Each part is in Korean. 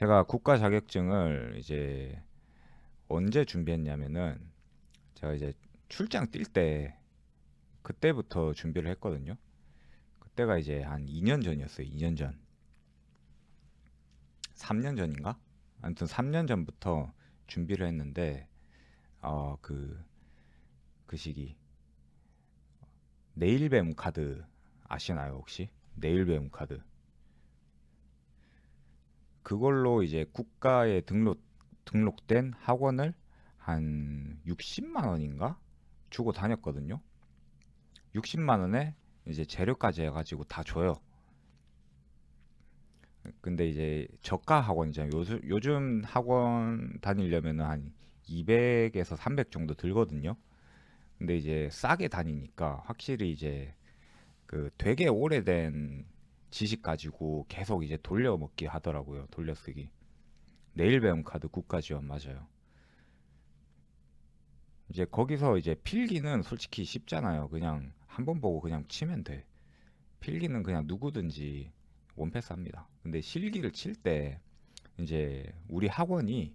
제가 국가 자격증을 이제 언제 준비했냐면은 제가 이제 출장 뛸 때 그때부터 준비를 했거든요. 그때가 이제 한 2년 전이었어요. 2년 전. 3년 전인가? 아무튼 3년 전부터 준비를 했는데 어그그 시기 네일뱀 카드 아시나요 혹시? 네일뱀 카드 그걸로 이제 국가에 등록 등록된 학원을 한 60만 원인가 주고 다녔거든요. 60만 원에 이제 재료까지 해가지고 다 줘요. 근데 이제 저가 학원이잖아요. 요즘, 요즘 학원 다니려면 한 200에서 300 정도 들거든요. 근데 이제 싸게 다니니까 확실히 이제 그 되게 오래된 지식 가지고 계속 이제 돌려먹기 하더라고요. 돌려쓰기. 내일 배움 카드 국가 지원 맞아요. 이제 거기서 이제 필기는 솔직히 쉽잖아요. 그냥 한 번 보고 그냥 치면 돼. 필기는 그냥 누구든지 원패스 합니다. 근데 실기를 칠 때 이제 우리 학원이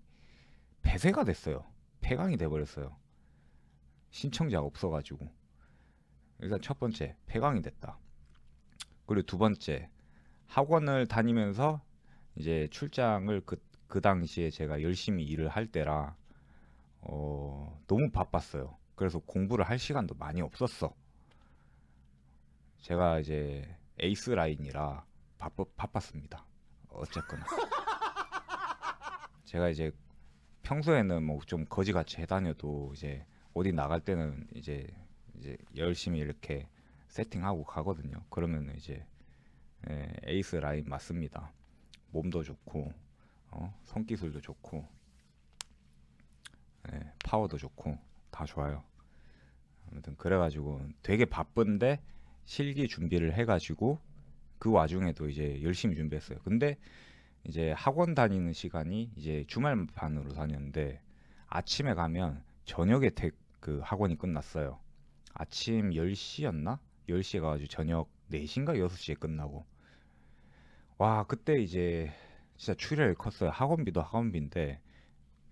폐쇄가 됐어요. 폐강이 돼버렸어요. 신청자가 없어가지고. 일단 첫 번째, 폐강이 됐다. 그리고 두 번째, 학원을 다니면서 이제 출장을 그, 그 당시에 제가 열심히 일을 할 때라, 어, 너무 바빴어요. 그래서 공부를 할 시간도 많이 없었어. 제가 이제 에이스 라인이라 바빠, 바빴습니다. 어쨌거나. 제가 이제 평소에는 뭐 좀 거지같이 해다녀도 이제 어디 나갈 때는 이제 이제 열심히 이렇게 세팅하고 가거든요. 그러면 이제 예, 에이스 라인 맞습니다. 몸도 좋고 어, 손기술도 좋고 예, 파워도 좋고 다 좋아요. 아무튼 그래가지고 되게 바쁜데 실기 준비를 해가지고 그 와중에도 이제 열심히 준비했어요. 근데 이제 학원 다니는 시간이 이제 주말 반으로 다녔는데 아침에 가면 저녁에 대, 그 학원이 끝났어요. 아침 10시였나? 10시에 가가지고 저녁 4시인가 6시에 끝나고 와 그때 이제 진짜 출혈이 컸어요. 학원비도 학원비인데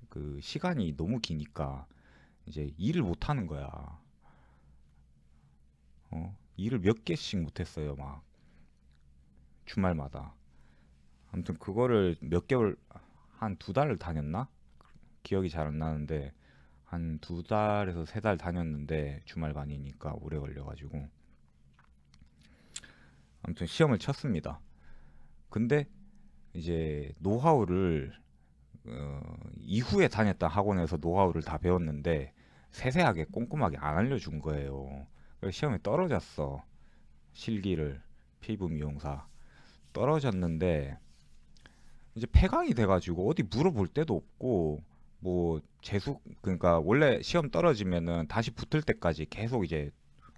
그 시간이 너무 기니까 이제 일을 못 하는 거야. 어? 일을 몇 개씩 못 했어요. 막 주말마다. 아무튼 그거를 몇 개월 한 두 달을 다녔나? 기억이 잘 안 나는데 한 두 달에서 세 달 다녔는데 주말 반이니까 오래 걸려가지고 아무튼 시험을 쳤습니다. 근데 이제 노하우를 어, 이후에 다녔던 학원에서 노하우를 다 배웠는데 세세하게 꼼꼼하게 안 알려준 거예요. 그래서 시험에 떨어졌어. 실기를 피부 미용사 떨어졌는데 이제 폐강이 돼가지고 어디 물어볼 데도 없고 뭐 재수 그러니까 원래 시험 떨어지면은 다시 붙을 때까지 계속 이제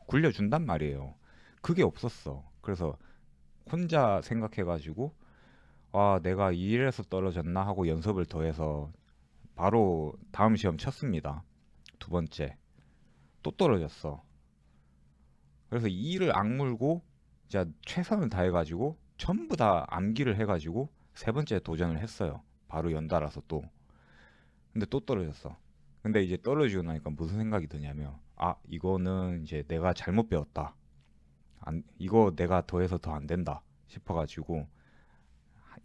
굴려준단 말이에요. 그게 없었어. 그래서 혼자 생각해가지고 아 내가 이래서 떨어졌나 하고 연습을 더해서 바로 다음 시험 쳤습니다. 두 번째 또 떨어졌어. 그래서 이를 악물고 진짜 최선을 다해가지고 전부 다 암기를 해가지고 세 번째 도전을 했어요. 바로 연달아서 또. 근데 또 떨어졌어. 근데 이제 떨어지고 나니까 무슨 생각이 드냐면 아 이거는 이제 내가 잘못 배웠다. 안, 이거 내가 더해서 더 안 된다 싶어가지고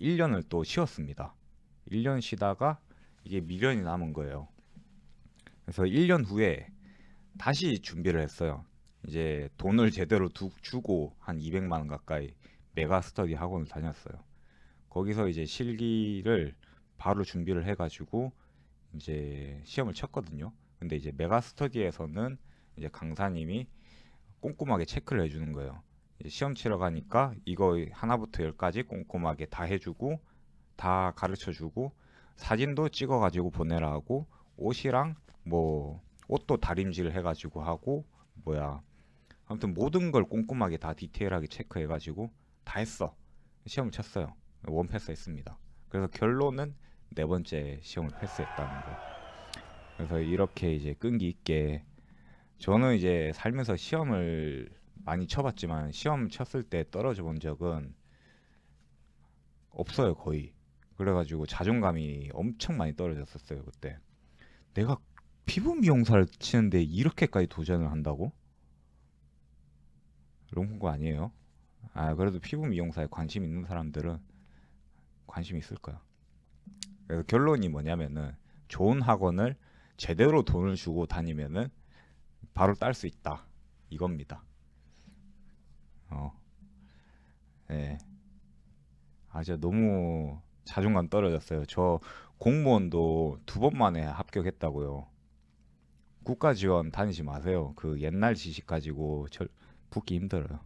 1년을 또 쉬었습니다. 1년 쉬다가 이게 미련이 남은 거예요. 그래서 1년 후에 다시 준비를 했어요. 이제 돈을 제대로 두, 주고 한 200만 원 가까이 메가 스터디 학원을 다녔어요. 거기서 이제 실기를 바로 준비를 해가지고 이제 시험을 쳤거든요. 근데 이제 메가 스터디에서는 이제 강사님이 꼼꼼하게 체크를 해주는 거예요. 시험 치러 가니까 이거 하나부터 열까지 꼼꼼하게 다 해주고 다 가르쳐주고 사진도 찍어가지고 보내라 하고 옷이랑 뭐 옷도 다림질 해가지고 하고 뭐야. 아무튼 모든 걸 꼼꼼하게 다 디테일하게 체크해가지고 다 했어. 시험을 쳤어요. 원 패스했습니다. 그래서 결론은 네 번째 시험을 패스했다는 거. 그래서 이렇게 이제 끈기 있게 저는 이제 살면서 시험을 많이 쳐봤지만 시험 쳤을 때 떨어져 본 적은 없어요 거의 그래가지고 자존감이 엄청 많이 떨어졌었어요 그때. 내가 피부 미용사를 치는데 이렇게까지 도전을 한다고? 이런 거 아니에요? 아 그래도 피부 미용사에 관심 있는 사람들은 관심 있을 거야. 그래서 결론이 뭐냐면은 좋은 학원을 제대로 돈을 주고 다니면은 바로 딸 수 있다 이겁니다. 어, 예. 아 진짜 너무 자존감 떨어졌어요. 저 공무원도 두 번 만에 합격했다고요. 국가 지원 다니지 마세요. 그 옛날 지식 가지고 절 붙기 힘들어요.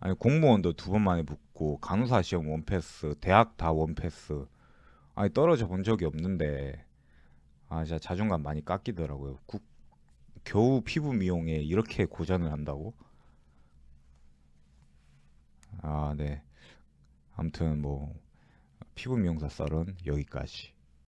아니 공무원도 두 번 만에 붙고 간호사 시험 원패스, 대학 다 원패스. 아니 떨어져 본 적이 없는데 아 진짜 자존감 많이 깎이더라고요. 국, 겨우 피부 미용에 이렇게 고전을 한다고? 아 네. 아무튼 뭐 피부 미용사 썰은 여기까지.